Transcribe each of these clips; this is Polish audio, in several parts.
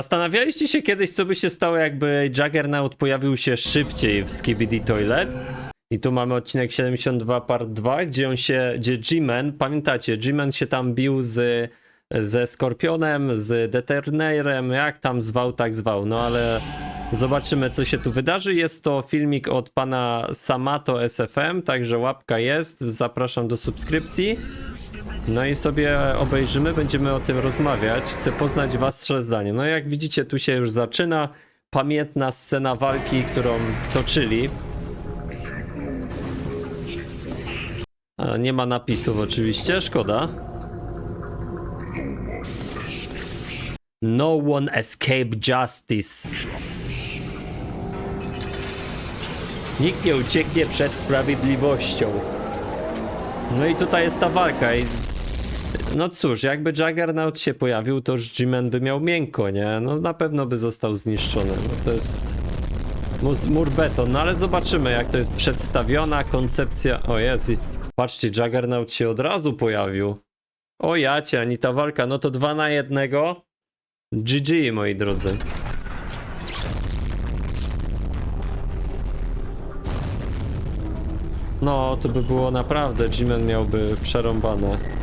Zastanawialiście się kiedyś, co by się stało, jakby Juggernaut pojawił się szybciej w Skibidi Toilet? I tu mamy odcinek 72 part 2, gdzie on się, gdzie G-Man, pamiętacie, G-Man się tam bił z, ze Skorpionem, z Deternerem, jak tam zwał, tak zwał, no ale zobaczymy, co się tu wydarzy. Jest to filmik od pana Samato SFM, także łapka jest, zapraszam do subskrypcji. No i sobie obejrzymy, będziemy o tym rozmawiać. Chcę poznać wasze zdanie. No jak widzicie, tu się już zaczyna pamiętna scena walki, którą toczyli. A, nie ma napisów oczywiście, szkoda. No one escape justice. Nikt nie ucieknie przed sprawiedliwością. No i tutaj jest ta walka i... No cóż, jakby Juggernaut się pojawił, to już G-Man by miał miękko, nie? No na pewno by został zniszczony. No to jest... Mur beton, no ale zobaczymy jak to jest przedstawiona koncepcja... O jest, patrzcie, Juggernaut się od razu pojawił. O jacie, ani ta walka, no to dwa na jednego. GG, moi drodzy. No, to by było naprawdę, G-Man miałby przerąbane.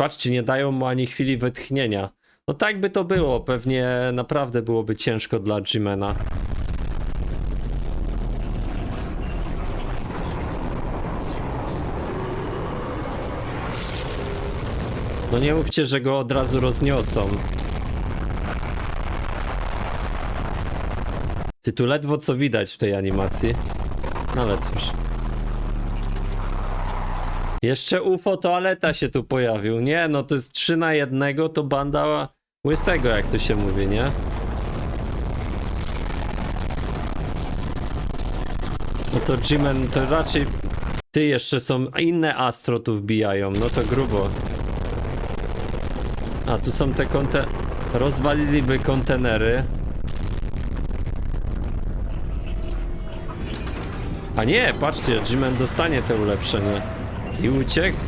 Patrzcie, nie dają mu ani chwili wytchnienia. No tak by to było, pewnie naprawdę byłoby ciężko dla G-Mana. No nie mówcie, że go od razu rozniosą. Ty tu ledwo co widać w tej animacji. No ale cóż. Jeszcze UFO toaleta się tu pojawił. Nie, no to jest 3 na jednego, to banda łysego, jak to się mówi, nie? No to Jimen, to raczej ty jeszcze są, inne astro tu wbijają, no to grubo. A tu są te konte... Rozwaliliby kontenery. A nie, patrzcie, Jimen dostanie te ulepszenie. I uciekł?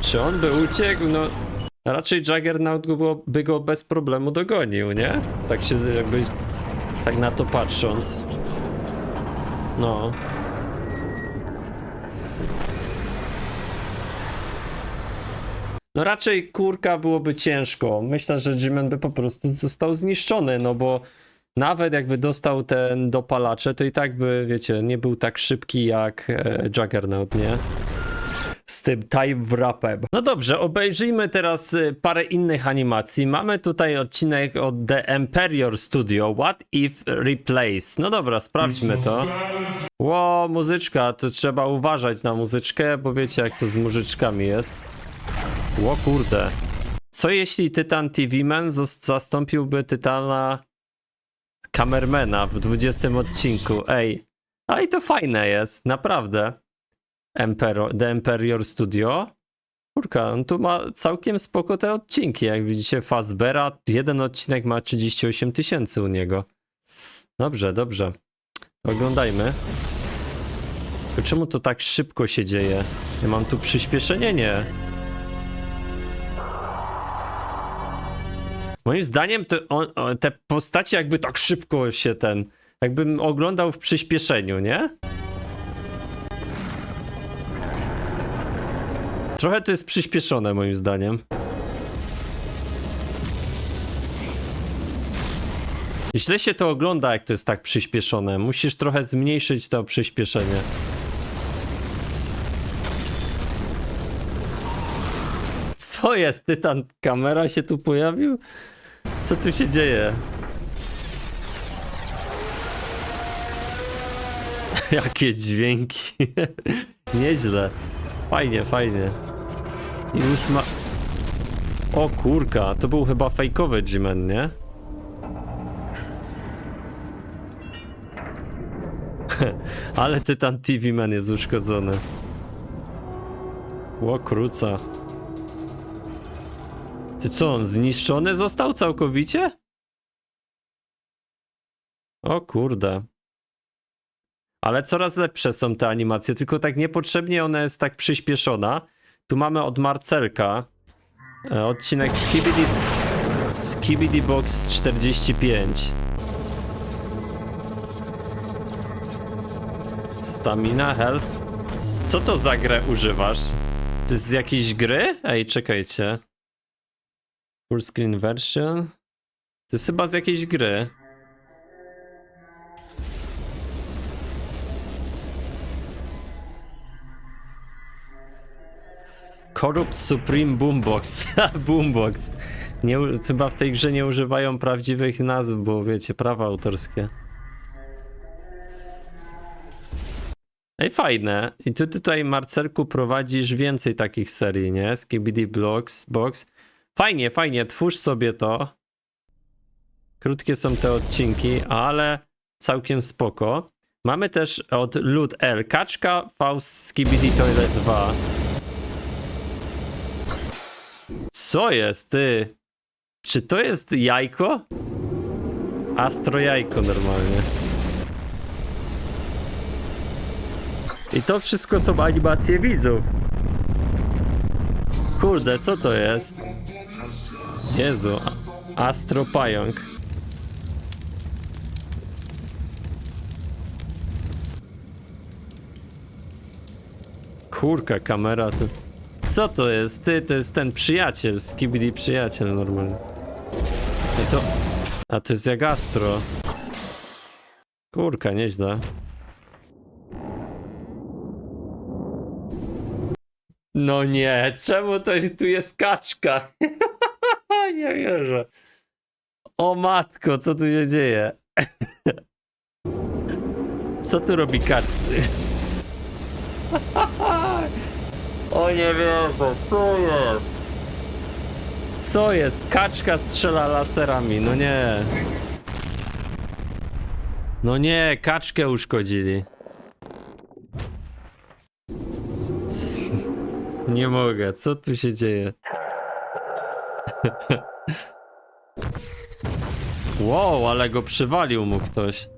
Czy on by uciekł? No, raczej Juggernaut go by go bez problemu dogonił, nie? Tak się jakby, tak na to patrząc. No. No raczej kurka byłoby ciężko. Myślę, że Jimen by po prostu został zniszczony, no bo nawet jakby dostał ten dopalacze, to i tak by, wiecie, nie był tak szybki jak e, Juggernaut, nie? Z tym time wrapem. No dobrze, obejrzyjmy teraz y, parę innych animacji. Mamy tutaj odcinek od The Emperior Studio. What if replace? No dobra, sprawdźmy to. Ło, muzyczka, to trzeba uważać na muzyczkę, bo wiecie jak to z muzyczkami jest. Ło kurde. Co jeśli Tytan TV Man zastąpiłby Tytana Kamermana w 20 odcinku? Ej, a i to fajne jest, naprawdę. Empero, The Emperior Studio. Kurka, on tu ma całkiem spoko te odcinki. Jak widzicie, Fazbera, jeden odcinek ma 38 tysięcy u niego. Dobrze, dobrze. Oglądajmy. Czemu to tak szybko się dzieje? Ja mam tu przyspieszenie, nie? Moim zdaniem on, te postacie jakby tak szybko się ten... Jakbym oglądał w przyspieszeniu, nie? Trochę to jest przyspieszone moim zdaniem. Źle się to ogląda, jak to jest tak przyspieszone. Musisz trochę zmniejszyć to przyspieszenie. Co jest? Tytan kamera się tu pojawił? Co tu się dzieje? Jakie dźwięki. Nieźle. Fajnie, fajnie. I ósma... O kurka, to był chyba fejkowy G-Man, nie? Ale Tytan TV Man jest uszkodzony. Ło kruca. Ty co, on zniszczony został całkowicie? O kurde. Ale coraz lepsze są te animacje, tylko tak niepotrzebnie ona jest tak przyspieszona. Tu mamy od Marcelka. E, Odcinek Skibidi... Skibidi Box 45. Stamina, health. Co to za grę używasz? To jest z jakiejś gry? Ej, czekajcie. Full screen version? To jest chyba z jakiejś gry. Corrupt Supreme Boombox. Boombox. Nie, chyba w tej grze nie używają prawdziwych nazw, bo wiecie, prawa autorskie. Ej, fajne. I ty tutaj, Marcelku, prowadzisz więcej takich serii, nie? Skibidi Blocks, Box. Fajnie, fajnie, twórz sobie to. Krótkie są te odcinki, ale całkiem spoko. Mamy też od Lud L. Kaczka, Faust, Skibidi Toilet 2. Co jest, ty? Czy to jest jajko? Astro jajko normalnie. I to wszystko są animacje widzów. Kurde, co to jest? Jezu, a- Astro Pająk. Kurka, kamera tu. Co to jest? Ty, to jest ten przyjaciel, Skibidi przyjaciel normalnie. I to... A to jest jak Astro. Kurka, nieźle. No nie, czemu to tu jest kaczka? nie wierzę. O matko, co tu się dzieje? co tu robi kaczcy? o nie wierzę, co jest? Co jest? Kaczka strzela laserami, no nie. No nie, kaczkę uszkodzili. Nie mogę, co tu się dzieje? Wow, ale go przywalił mu ktoś.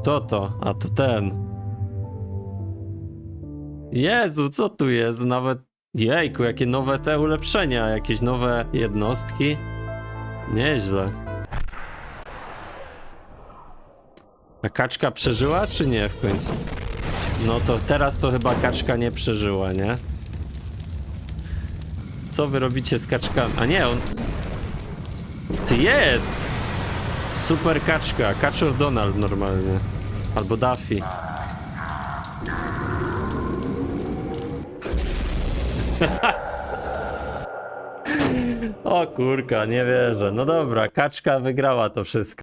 Kto to? A to ten. Jezu, co tu jest? Nawet. Jejku, jakie nowe te ulepszenia, jakieś nowe jednostki. Nieźle. A kaczka przeżyła, czy nie w końcu? No to teraz to chyba kaczka nie przeżyła, nie? Co wy robicie z kaczkami? A nie, on... Ty jest! Super kaczka, kaczor Donald normalnie. Albo Daffy. o kurka, nie wierzę. No dobra, kaczka wygrała to wszystko.